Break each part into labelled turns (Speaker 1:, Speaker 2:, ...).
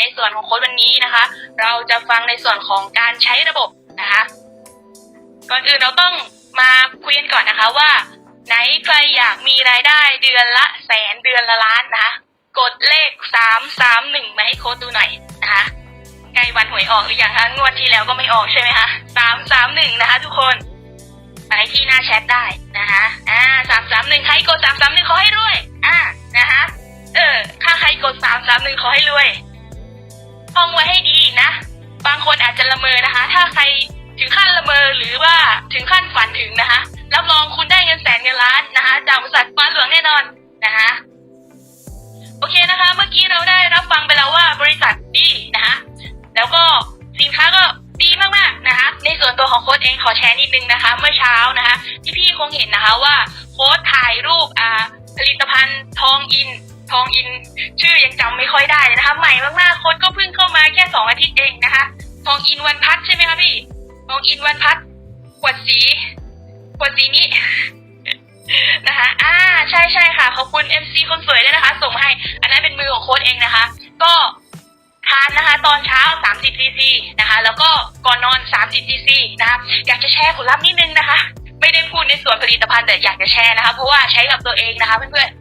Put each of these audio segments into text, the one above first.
Speaker 1: ในส่วนของโค้ดวันนี้นะคะ เราจะฟังในส่วนของการใช้ระบบนะคะ ก่อนอื่นเราต้องมาคุยกันก่อนนะคะว่า ไหนใครอยากมีรายได้เดือนละแสนเดือนละล้านนะคะกดเลขสามสามหนึ่งมาให้โค้ดดูหน่อยนะคะใกล้วันหวยออกหรือยังคะงวดที่แล้วก็ไม่ออกใช่ไหมคะสามสามหนึ่งนะคะ ทุกคนไปที่หน้าแชทได้นะคะอ่าสามสามหนึ่งใครกดสามสามหนึ่งขอให้รวย อ่านะคะ เออ ถ้าใครกดสามสามหนึ่งขอให้รวย ท่องไว้ให้ดีนะ บางคนอาจจะละเมอนะคะ ถ้าใครถึงขั้นละเมอหรือว่าถึงขั้นฝันถึงนะคะรับรองคุณได้เงินแสนเงินล้านนะคะ จากบริษัทฟ้าหลวงแน่นอนนะคะโอเคนะคะ เมื่อกี้เราได้รับฟังไปแล้วว่าบริษัทดีนะคะแล้วก็สินค้าก็ดีมากๆนะคะ ในส่วนตัวของโค้ดเองขอแชร์นิดนึงนะคะ เมื่อเช้านะคะที่พี่คงเห็นนะคะว่าโค้ดถ่ายรูปอ่าผลิตภัณฑ์ทองอิน ทองอิน ชื่อยังจำไม่ค่อยได้นะคะ ใหม่มากๆโค้ดก็เพิ่งเข้ามาแค่สองอาทิตย์เองนะคะ ทองอินวันพัดใช่ไหมคะพี่ ทองอินวันพัดขวดสีขวดสีนี้นะคะ อ่า ใช่ใช่ค่ะ ขอบคุณ MC คนสวยด้วยนะคะ ส่งมาให้ อันนั้นเป็นมือของโค้ดเองนะคะ ก็ทานนะคะ ตอนเช้า 30ซีซีนะคะ แล้วก็ก่อนนอน 30ซีซีนะคะ อยากจะแชร์ผลลัพธ์นิดนึงนะคะ ไม่ได้พูดในส่วนผลิตภัณฑ์แต่อยากจะแชร์นะคะ เพราะว่าใช้กับตัวเองนะคะเพื่อนๆ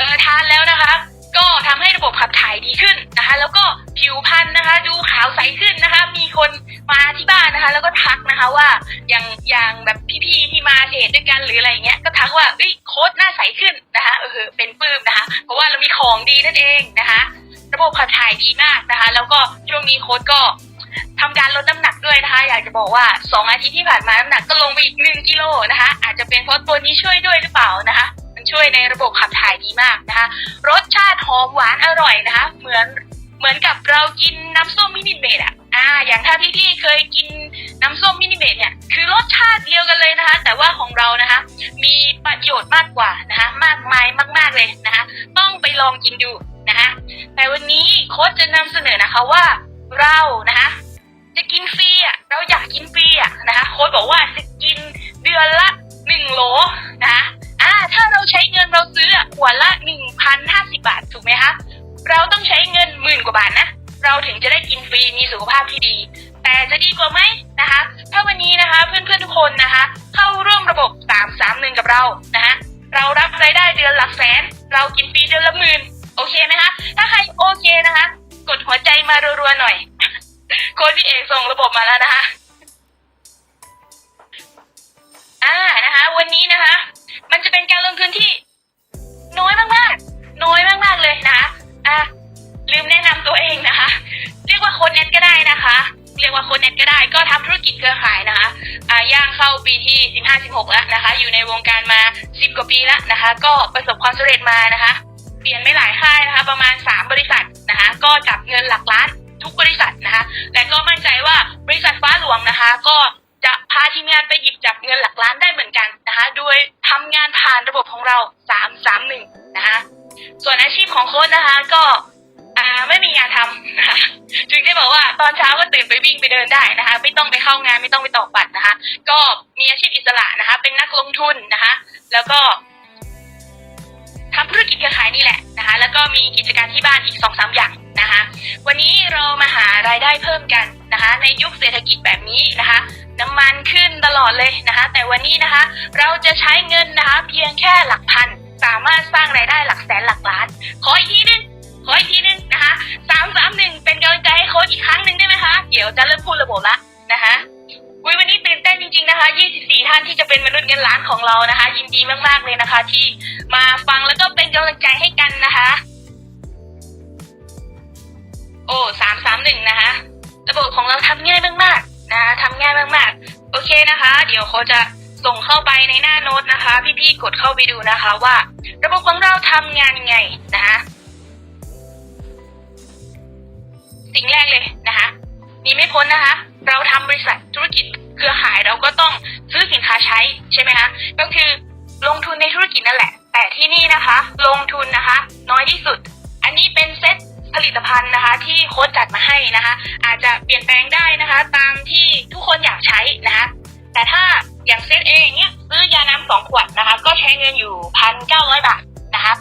Speaker 1: เออทานแล้วนะคะ ก็ทำให้ระบบขับถ่ายดีขึ้นนะคะ แล้วก็ผิวพรรณนะคะ ดูขาวใสขึ้นนะคะ มีคนมาที่บ้านนะคะ แล้วก็ทักนะคะว่าอย่างอย่างแบบพี่ๆที่มาเทรดด้วยกันหรืออะไรอย่างเงี้ยก็ทักว่าเอ้ยโค้ดหน้าใสขึ้นนะคะเออเป็นปลื้มนะคะ เพราะว่าเรามีของดีนั่นเองนะคะ ระบบขับถ่ายดีมากนะคะ แล้วก็ช่วงนี้โค้ดก็ทำการลดน้ำหนักด้วยนะคะ อยากจะบอกว่าสองอาทิตย์ที่ผ่านมาน้ำหนักก็ลงไปอีกหนึ่งกิโลนะคะ อาจจะเป็นเพราะตัวนี้ช่วยด้วยหรือเปล่านะคะ มันช่วยในระบบขับถ่ายดีมากนะคะ รสชาติหอมหวานอร่อยนะคะ เหมือนเหมือนกับเรากินน้ำส้มมินิเมดอะอ่า อย่างถ้าพี่ๆเคยกินน้ำส้มมินิเมดเนี่ย คือรสชาติเดียวกันเลยนะคะ แต่ว่าของเรานะคะ มีประโยชน์มากกว่านะคะ มากมายมากๆเลยนะคะ ต้องไปลองกินดูนะคะ แต่วันนี้โค้ชจะนำเสนอนะคะว่าเรานะคะ จะกินฟรีอะเราอยากกินฟรีอะนะคะ โค้ชบอกว่าจะกินเดือนละหนึ่งโหลนะคะ อ่าถ้าเราใช้เงินเราซื้ออะขวละหนึ่งพันห้าสิบาทถูกไหมคะเราต้องใช้เงินหมื่นกว่าบาทนะ เราถึงจะได้กินฟรีมีสุขภาพที่ดี แต่จะดีกว่าไหมนะคะ ถ้าวันนี้นะคะเพื่อนๆทุกคนนะคะ เข้าร่วมระบบสามสามหนึ่งกับเรานะคะเรารับรายได้เดือนหลักแสน เรากินฟรีเดือนละหมื่นโอเคไหมคะถ้าใครโอเคนะคะ กดหัวใจมารัวๆหน่อยโค้ดพี่เอกส่งระบบมาแล้วนะคะ ก็ได้ก็ทำธุรกิจเครือข่ายนะคะอ่าย่างเข้าปีที่ 15 16 แล้วนะคะ อยู่ในวงการมา 10 กว่าปีแล้วนะคะ ก็ประสบความสำเร็จมานะคะ เปลี่ยนไม่หลายค่ายนะคะ ประมาณ 3 บริษัทนะคะ ก็จับเงินหลักล้านทุกบริษัทนะคะ แต่ก็มั่นใจว่าบริษัทฟ้าหลวงนะคะ ก็จะพาทีมงานไปหยิบจับเงินหลักล้านได้เหมือนกันนะคะ โดยทำงานผ่านระบบของเรา 331 นะคะ ส่วนอาชีพของโค้ชนะคะ ก็ ไม่มีงานทำนะคะจึงได้บอกว่าตอนเช้าก็ตื่นไปวิ่งไปเดินได้นะคะ ไม่ต้องไปเข้างานไม่ต้องไปตอกบัตรนะคะ ก็มีอาชีพอิสระนะคะ เป็นนักลงทุนนะคะ แล้วก็ทำธุรกิจเครือข่ายนี่แหละนะคะ แล้วก็มีกิจการที่บ้านอีกสองสามอย่างนะคะ วันนี้เรามาหารายได้เพิ่มกันนะคะ ในยุคเศรษฐกิจแบบนี้นะคะ น้ำมันขึ้นตลอดเลยนะคะ แต่วันนี้นะคะ เราจะใช้เงินนะคะ เพียงแค่หลักพัน สามารถสร้างรายได้หลักแสนหลักล้าน ขออีกทีหนึง ขออีกทีหนึงนะคะสามสามหนึ่งเป็นกำลังใจให้โค้ชอีกครั้งหนึ่งได้ไหมคะ เดี๋ยวจะเริ่มพูดระบบละนะคะวันนี้ตื่นเต้นจริงๆนะคะ 24 ท่านที่จะเป็นมนุษย์เงินล้านของเรานะคะ ยินดีมากๆเลยนะคะ ที่มาฟังแล้วก็เป็นกำลังใจให้กันนะคะ โอ้สามสามหนึ่งนะคะ ระบบของเราทำง่ายมากๆนะคะทำง่ายมากๆ โอเคนะคะ เดี๋ยวเขาจะส่งเข้าไปในหน้าโน้ตนะคะ พี่ๆกดเข้าไปดูนะคะ ว่า ระบบของเราทำงานยังไงนะคะ สิ่งแรกเลยนะคะหนีไม่พ้นนะคะ เราทำบริษัทธุรกิจเครือข่ายเราก็ต้องซื้อสินค้าใช้ใช่ไหมคะก็คือลงทุนในธุรกิจนั่นแหละ แต่ที่นี่นะคะ ลงทุนนะคะ น้อยที่สุด อันนี้เป็นเซ็ตผลิตภัณฑ์นะคะ ที่โค้ชจัดมาให้นะคะ อาจจะเปลี่ยนแปลงได้นะคะ ตามที่ทุกคนอยากใช้นะคะแต่ถ้าอย่างเซตเองเนี้ยซื้อยาน้ำสองขวดนะคะ ก็ใช้เงินอยู่พันเก้าร้อยบาทนะคะ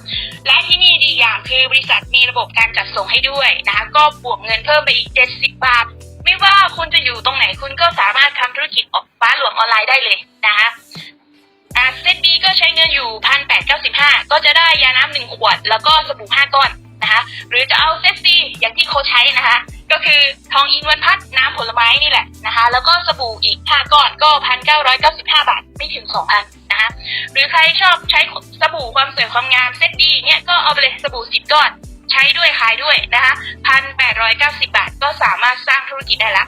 Speaker 1: และที่ ดีอย่างคือบริษัทมีระบบการจัดส่งให้ด้วยนะคะก็บวกเงินเพิ่มไปอีก 70 บาท ไม่ว่าคุณจะอยู่ตรงไหนคุณก็สามารถทำธุรกิจออกฟ้าหลวงออนไลน์ได้เลยนะคะอ่าเซตบีก็ใช้เงินอยู่พันแปดเก้าสิบห้าก็จะได้ยาน้ำหนึ่งขวด แล้วก็สบู่ห้าก้อนนะคะหรือจะเอาเซตซีอย่างที่เขาใช้นะคะ ก็คือทองอินวันพัดน้ำผลไม้นี่แหละนะคะ แล้วก็สบู่อีกห้าก้อนก็พันเก้าร้อยเก้าสิบห้าบาทไม่ถึงสองพันนะคะหรือใครชอบใช้สบู่ความสวยความงามเซตดีเนี่ยก็เอาไปเลยสบู่สิบก้อนใช้ด้วยขายด้วยนะคะพันแปดร้อยเก้าสิบาทก็สามารถสร้างธุรกิจได้ละ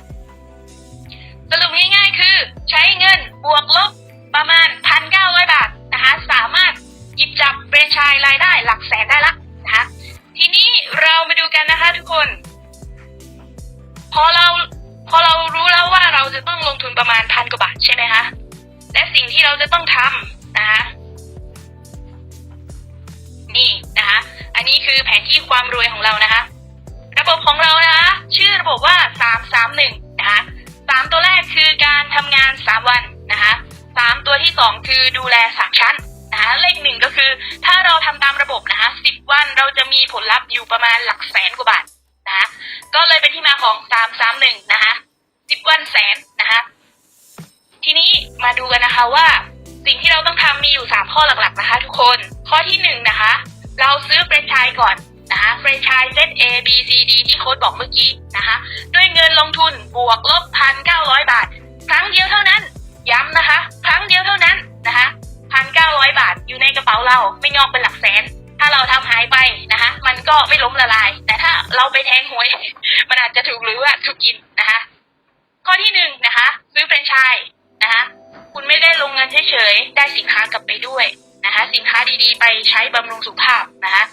Speaker 1: สรุปง่ายๆคือใช้เงินบวกลบประมาณพันเก้าร้อยบาทนะคะสามารถหยิบจับเฟรนชส์รายได้หลักแสนได้ละ ที่เราจะต้องทำนะคะนี่นะคะ อันนี้คือแผนที่ความรวยของเรานะคะ ระบบของเรานะคะ ชื่อระบบว่า331นะคะสามตัวแรกคือการทำงาน3วันนะคะสามตัวที่2คือดูแล3ชั้นนะคะเลขหนึ่งก็คือ ถ้าเราทำตามระบบนะคะ10วันเราจะมีผลลัพธ์อยู่ประมาณหลักแสนกว่าบาทนะคะก็เลยเป็นที่มาของ331นะคะ10วันแสน ทีนี้มาดูกันนะคะว่า สิ่งที่เราต้องทำมีอยู่ 3 ข้อหลักๆนะคะ ทุกคน ข้อที่1นะคะ เราซื้อแฟรนไชส์ก่อนนะคะแฟรนไชส์เซต A B C D ที่โค้ดบอกเมื่อกี้นะคะ ด้วยเงินลงทุนบวกลบพันเก้าร้อยบาท ครั้งเดียวเท่านั้น ย้ำนะคะ ครั้งเดียวเท่านั้นนะคะพันเก้าร้อยบาทอยู่ในกระเป๋าเราไม่งอกเป็นหลักแสน ถ้าเราทำหายไปนะคะ มันก็ไม่ล้มละลาย แต่ถ้าเราไปแทงหวย มันอาจจะถูกหรือว่าถูกกินนะคะ ข้อที่หนึ่งนะคะ ซื้อแฟรนไชส์ นะคะคุณไม่ได้ลงเงินเฉยๆได้สินค้ากลับไปด้วยนะคะสินค้าดีๆ ไปใช้บำรุงสุขภาพนะคะ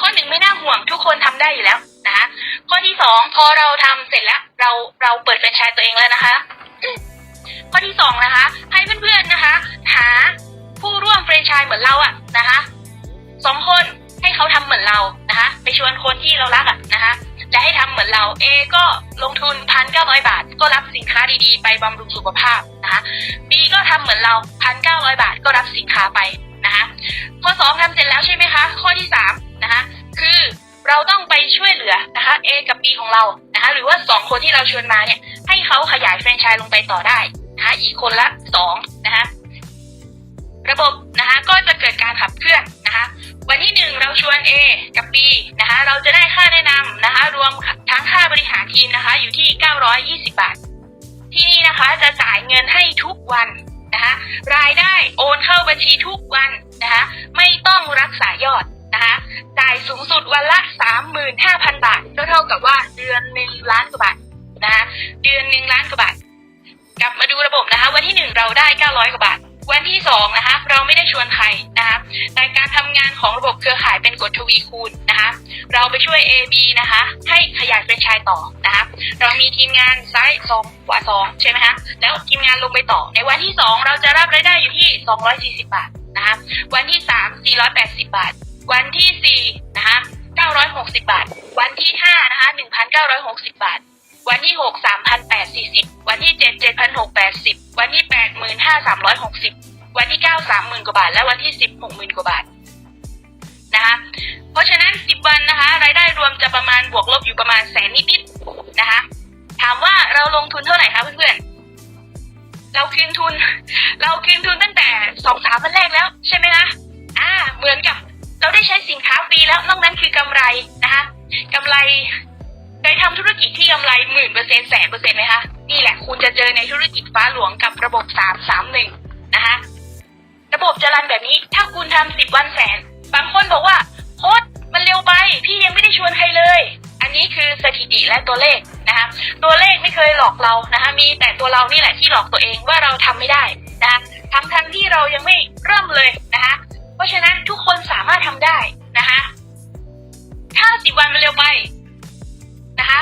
Speaker 1: ข้อหนึ่งไม่น่าห่วงทุกคนทำได้อยู่แล้วนะคะข้อที่สองพอเราทำเสร็จแล้วเราเราเปิดแฟรนไชส์ตัวเองแล้วนะคะ ข้อที่สองนะคะ ให้เพื่อนๆนะคะ หาผู้ร่วมแฟรนไชส์เหมือนเราอะนะคะสองคนให้เขาทำเหมือนเรานะคะ ไปชวนคนที่เรารักอะนะคะ และให้ทำเหมือนเราเอก็ลงทุนพันเก้าร้อยบาท ก็รับสินค้าดีๆ ไปบำรุงสุขภาพนะคะบีก็ทำเหมือนเราพันเก้าร้อยบาท ก็รับสินค้าไปนะคะข้อสองทำเสร็จแล้วใช่ไหมคะ ข้อที่สามนะคะคือเราต้องไปช่วยเหลือนะคะ A กับ B ของเรานะคะหรือว่าสองคนที่เราชวนมาเนี่ยให้เขาขยายแฟรนไชส์ลงไปต่อได้นะคะอีกคนละสองนะคะระบบนะคะก็จะเกิดการขับเคลื่อนนะคะวันที่หนึ่งเราชวน A กับ B นะคะเราจะได้ค่าแนะนำน บริหารทีมนะคะ อยู่ที่ 920 บาท ที่นี่นะคะจะจ่ายเงินให้ทุกวันนะคะ รายได้โอนเข้าบัญชีทุกวันนะคะ ไม่ต้องรักษายอดนะคะ จ่ายสูงสุดวันละ 35,000 บาท ก็เท่ากับว่าเดือนหนึ่งล้านกว่าบาทนะคะเดือนหนึ่งล้านกว่าบาท กลับมาดูระบบนะคะ วันที่หนึ่งเราได้ 900 กว่าบาท วันที่สองนะคะ เราไม่ได้ชวนใครนะคะแต่การทำงานของระบบเครือข่ายเป็นกฎทวีคูณ เราไปช่วย AB นะคะ ให้ขยายเป็นชายต่อนะคะ เรามีทีมงานซ้ายสองขวาสองใช่ไหมคะ แล้วทีมงานลงไปต่อ ในวันที่สองเราจะรับรายได้อยู่ที่240บาทนะคะ วันที่สาม480บาท วันที่สี่นะคะ960บาท วันที่ห้านะคะ1,960บาท วันที่หกสามพันแปดสี่สิบวันที่เจ็ดเจ็ดพันหกแปดสิบวันที่แปดหมื่นห้าสามร้อยหกสิบวันที่เก้าสามหมื่นกว่าบาท และวันที่สิบหกหมื่นกว่าบาท บวันนะคะ รายได้รวมจะประมาณบวกลบอยู่ประมาณแสนนิดๆนะคะ ถามว่าเราลงทุนเท่าไหร่คะเพื่อนๆเราคืนทุน เราคืนทุนตั้งแต่สองสามวันแรกแล้วใช่ไหมคะอ่า เหมือนกับเราได้ใช้สินค้าฟรีแล้วนอกนั้นคือกำไรนะคะกำไรเคยทำธุรกิจที่กำไรหมื่นเปอร์เซ็นต์แสนเปอร์เซ็นต์ไหมคะนี่แหละคุณจะเจอในธุรกิจฟ้าหลวงกับระบบสามสามหนึ่งนะคะระบบจะรันแบบนี้ถ้าคุณทำสิบวันแสน บางคนบอกว่าโค้ด มันเร็วไป พี่ยังไม่ได้ชวนใครเลย อันนี้คือสถิติและตัวเลขนะคะตัวเลขไม่เคยหลอกเรานะคะมีแต่ตัวเรานี่แหละที่หลอกตัวเองว่าเราทำไม่ได้นะะทั้งทั้งที่เรายังไม่เริ่มเลยนะคะเพราะฉะนั้นทุกคนสามารถทำได้นะคะถ้าสิบวันมันเร็วไปนะคะ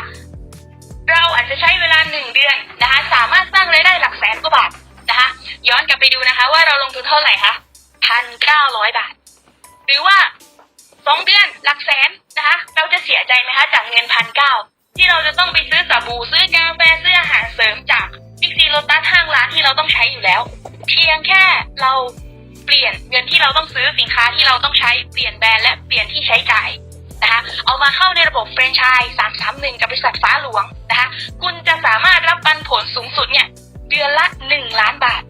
Speaker 1: เราอาจจะใช้เวลาหนึ่งเดือนนะคะสามารถสร้างรายได้หลักแสนกว่าบาทนะคะย้อนกลับไปดูนะคะ ว่าเราลงทุนเท่าไหร่คะพันเก้าร้อยบาท หรือว่า สองเดือนหลักแสนนะคะ เราจะเสียใจไหมคะจากเงินพันเก้าที่เราจะต้องไปซื้อสบู่ซื้อกาแฟซื้ออาหารเสริมจากบิ๊กซีโลตัสห้างร้านที่เราต้องใช้อยู่แล้ว เพียงแค่เราเปลี่ยนเงินที่เราต้องซื้อสินค้าที่เราต้องใช้เปลี่ยนแบรนด์และเปลี่ยนที่ใช้จ่ายนะคะเอามาเข้าในระบบแฟรนไชส์331กับบริษัทฟ้าหลวงนะคะคุณจะสามารถรับปันผลสูงสุดเนี่ยเดือนละ1ล้านบาท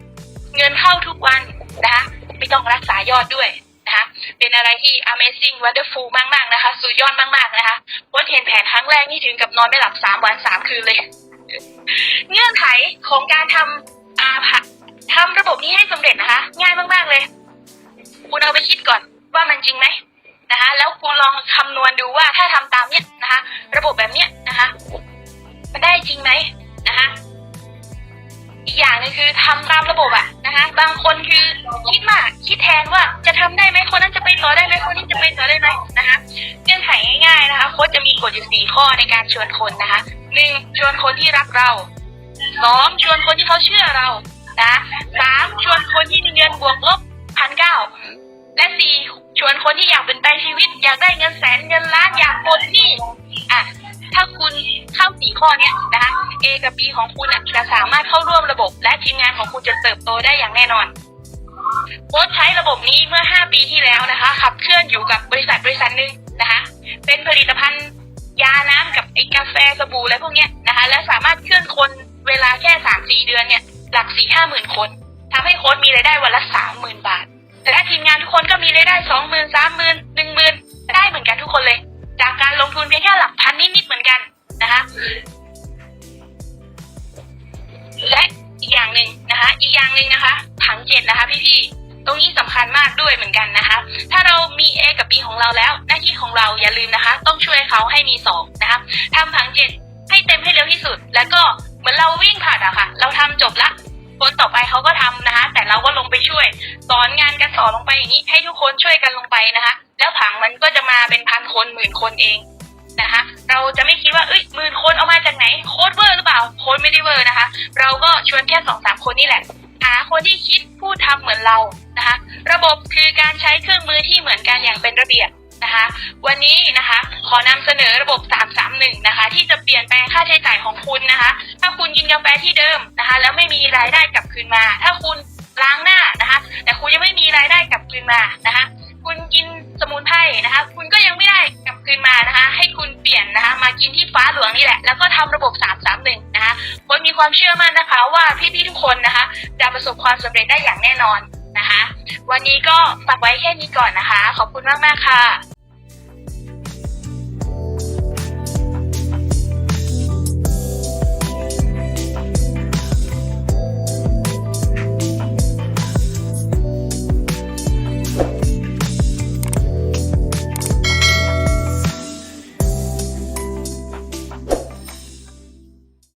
Speaker 1: เงินเข้าทุกวันนะคะไม่ต้องรักษายอดด้วย นะคะ เป็นอะไรที่ amazing wonderful มากๆนะคะ สุดยอดมากๆนะคะเพราเห็นแผนครั้งแรกนี่ถึงกับนอนไม่หลับ3วัน3คืนเลย เงื่อนไขของการทำอาผะทำระบบนี้ให้สำเร็จนะคะ ง่ายมากๆเลย คุณเอาไปคิดก่อนว่ามันจริงไหมนะคะ แล้วคุณลองคำนวณดูว่าถ้าทำตามเนี้ยนะคะ ระบบแบบเนี้ยนะคะ มันได้จริงไหมนะคะอีกอย่างนึงคือทำตามระบบอะนะคะ บางคนคือคิดมากคิดแทนว่าจะทำได้ายๆนะคะโค้ชจะมีกฎอยู่สี่ข้อในการชวนคนนะคะหนึ่งชวนคนที่รักเราสองชวนคนที่เขาเชื่อเรานะสามชวนคนที่มีเงินบวกลบพันเก้าและสี่ชวนคนที่อยากเป็นไปชีวิต อยากได้เงินแสนเงินล้านอยากปลดหนี้อะถ้าคุณเข้าสี่ข้อเนี้ยนะคะ A กับ B ของคุณะจะสามารถเข้าร่วมระบบ และทีมงานของคุณจะเติบโตได้อย่างแน่นอนโค้ชใช้ระบบนี้เมื่อ 5 ปีที่แล้วนะคะ ขับเคลื่อนอยู่กับบริษัทบริษัทหนึ่ง เป็นผลิตภัณฑ์ยาน้ำกับไอกาแฟสบู่อะไรพวกเนี้ยนะคะ และสามารถเคลื่อนคนเวลาแค่สามสี่เดือนเนี่ยหลักสี่ห้าหมื่นคนทำให้โค้ชมีรายได้วันละสามหมื่นบาท แต่ถ้าทีมงานทุกคนก็มีรายได้สองหมื่นสามหมื่นหนึ่งหมื่นได้เหมือนกันทุกคนเลย จากการลงทุนเพียงแค่หลักพันนิดๆเหมือนกันนะคะ และอีกอย่างหนึ่งนะคะ อีกอย่างหนึ่งนะคะผังเจ็ดนะคะพี่ๆ ตรงนี้สำคัญมากด้วยเหมือนกันนะคะ ถ้าเรามี A กับ B ของเราแล้ว หน้าที่ของเราอย่าลืมนะคะ ต้องช่วยเขาให้มีสองนะคะทำผังเจ็ดให้เต็มให้เร็วที่สุด แล้วก็เหมือนเราวิ่งผ่านอะค่ะ เราทำจบละคนต่อไปเขาก็ทำนะคะ แต่เราก็ลงไปช่วย สอนงานกันสอนลงไปอย่างนี้ ให้ทุกคนช่วยกันลงไปนะคะ แล้วผังมันก็จะมาเป็นพันคนหมื่นคนเองนะคะเราจะไม่คิดว่าเอ้ยหมื่นคนเอามาจากไหนโค้ดเวอร์หรือเปล่าโค้ดไม่ได้เวอร์นะคะ เราก็ชวนแค่สองสามคนนี่แหละหาคนที่คิดพูดทำเหมือนเรา นะคะระบบคือการใช้เครื่องมือที่เหมือนกันอย่างเป็นระเบียบนะคะวันนี้นะคะขอนำเสนอระบบ 331 นะคะ ที่จะเปลี่ยนแปลงค่าใช้จ่ายของคุณนะคะ ถ้าคุณกินกาแฟที่เดิมนะคะ แล้วไม่มีรายได้กลับคืนมา ถ้าคุณล้างหน้านะคะ แต่คุณยังไม่มีรายได้กลับคืนมานะคะ คุณกินสมุนไพรนะคะ คุณก็ยังไม่ได้กลับคืนมานะคะ ให้คุณเปลี่ยนนะคะ มากินที่ฟ้าหลวงนี่แหละ แล้วก็ทำระบบ 331 นะคะคนมีความเชื่อมั่นนะคะ ว่าพี่ๆทุกคนนะคะ จะประสบความสำเร็จได้อย่างแน่นอน นะคะ วันนี้ก็ฝากไว้แค่นี้ก่อนนะคะ ขอบคุณมาก ๆ ค่ะ